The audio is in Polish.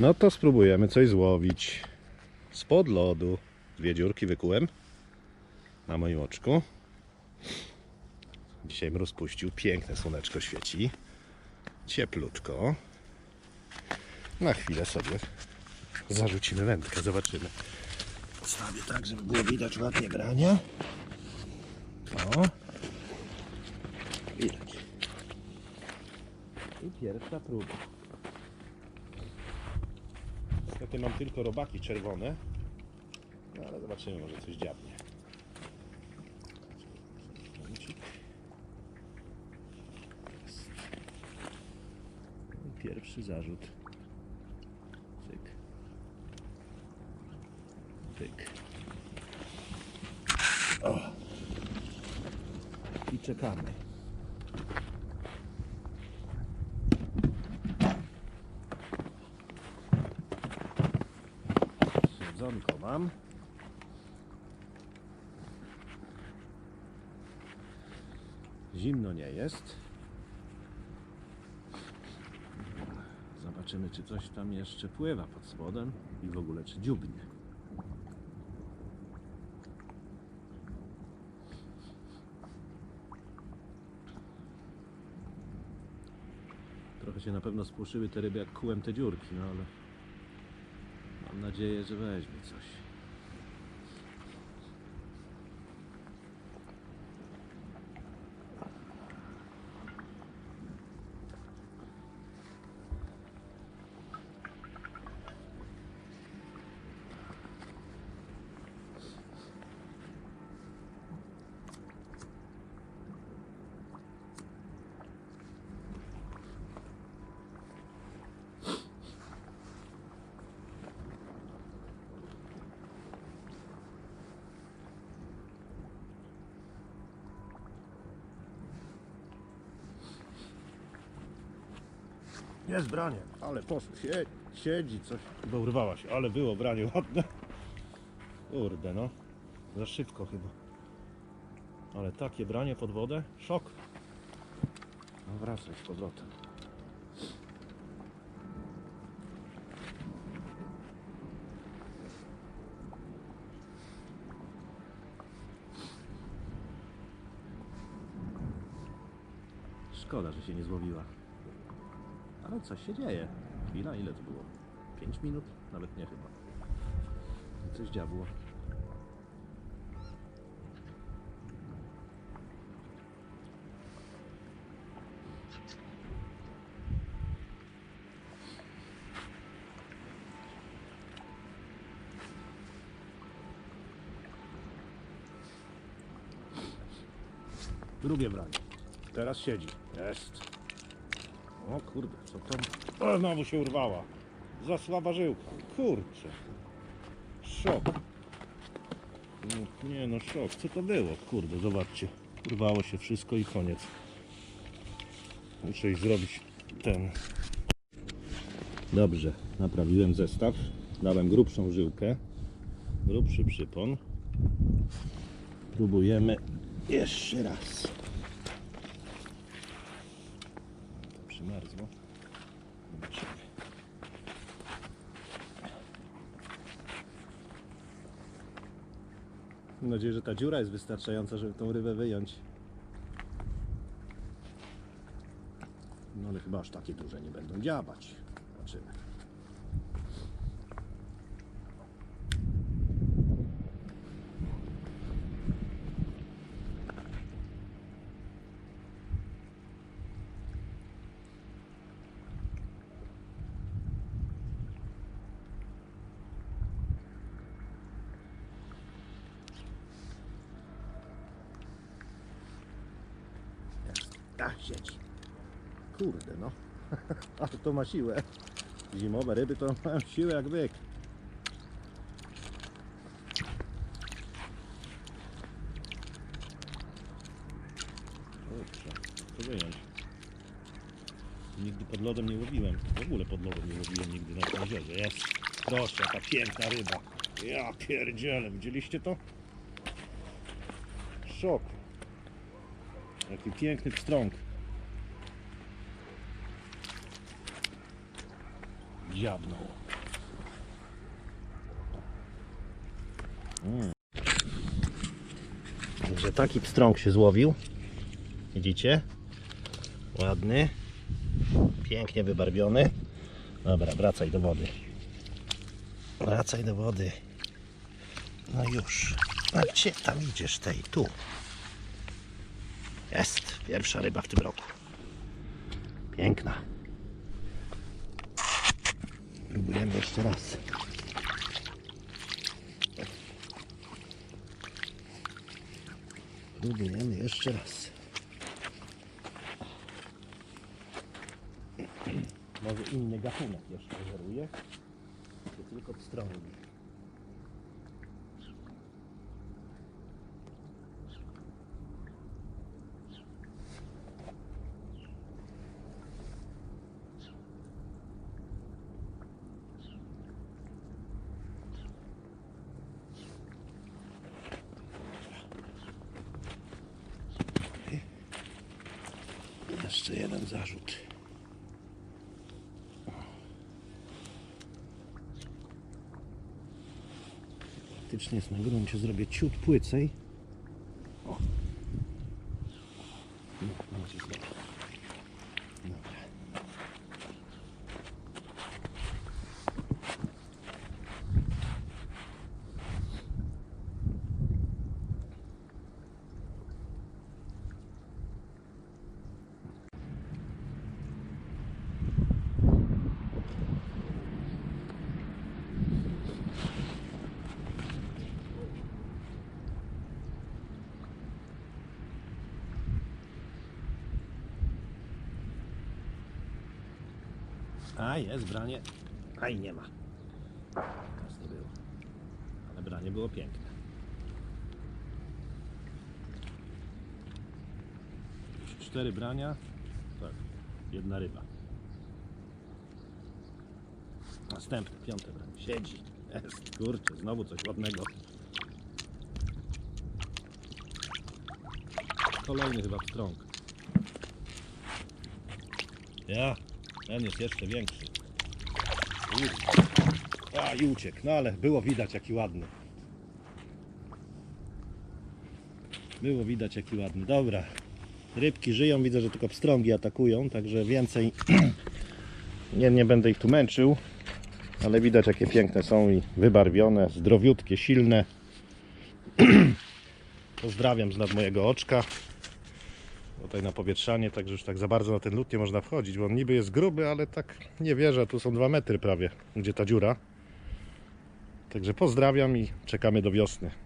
No to spróbujemy coś złowić. Spod lodu. Dwie dziurki wykułem na moim oczku. Dzisiaj mróz puścił. Piękne słoneczko świeci. Cieplutko. Na chwilę sobie zarzucimy wędkę. Zobaczymy. Postawię tak, żeby było widać ładnie brania. O. Widać. I pierwsza próba. Niestety mam tylko robaki czerwone. No ale zobaczymy, może coś dziabnie. Pierwszy zarzut. Tyk. Tyk. O. I czekamy. Siedzonko mam. Zimno nie jest. Zobaczymy, czy coś tam jeszcze pływa pod spodem i w ogóle czy dziubnie. Trochę się na pewno spłoszyły te ryby, jak kułem te dziurki, no ale mam nadzieję, że weźmie coś. Jest branie, ale poszło, sie, siedzi coś. Chyba urwała się, ale było branie ładne. Kurde no, za szybko chyba. Ale takie branie pod wodę, szok. No wracaj z powrotem. Szkoda, że się nie złowiła. Ale coś się dzieje. Chwila, ile to było? 5 minut? Nawet nie chyba. Coś dziabło. Drugie branie. Teraz siedzi. Jest. O kurde, co tam? O, znowu się urwała. Za słaba żyłka. Kurczę. Szok. No, nie no, szok. Co to było? Kurde, zobaczcie. Urwało się wszystko i koniec. Muszę iść zrobić ten. Dobrze, naprawiłem zestaw. Dałem grubszą żyłkę. Grubszy przypon. Próbujemy jeszcze raz. To przymarzło. Mam nadzieję, że ta dziura jest wystarczająca, żeby tą rybę wyjąć. No ale chyba aż takie duże nie będą dziabać. Zobaczymy. Kurde no. Ale to ma siłę. Zimowe ryby to mają siłę jak byk. Kurczę, co wyjąć? Nigdy pod lodem nie łowiłem. W ogóle pod lodem nie łowiłem nigdy na tym jeziorze. Jest. Proszę, jaka piękna ryba. Ja pierdzielę, widzieliście to? Szok. Jaki piękny pstrąg. dziabnął. Mm. Także taki pstrąg się złowił. Widzicie? Ładny. Pięknie wybarwiony. Dobra, wracaj do wody. Wracaj do wody. No już. A gdzie tam idziesz tej? Tu. Jest. Pierwsza ryba w tym roku. Piękna. Próbujemy jeszcze raz. Próbujemy jeszcze raz. Może inny gatunek jeszcze żeruje. Tylko pstrągi. Jeszcze jeden zarzut. Faktycznie jest na gruncie, zrobię ciut płycej. O. No, znowu. Dobra. A jest branie. A i nie ma. Teraz to było. Ale branie było piękne. Cztery brania. Tak. Jedna ryba. Następne, piąte branie. Siedzi. Jest, kurczę, znowu coś ładnego. Kolejny chyba pstrąg. Ja, ten jest jeszcze większy. A i uciekł, no ale było widać jaki ładny. Było widać jaki ładny. Dobra. Rybki żyją, widzę, że tylko pstrągi atakują, także więcej nie, nie będę ich tu męczył. Ale widać jakie piękne są i wybarwione, zdrowiutkie, silne. Pozdrawiam z nad mojego oczka tutaj na powietrzanie, także już tak za bardzo na ten lód nie można wchodzić, bo on niby jest gruby, ale tak nie wierzę, tu są dwa metry prawie, gdzie ta dziura. Także pozdrawiam i czekamy do wiosny.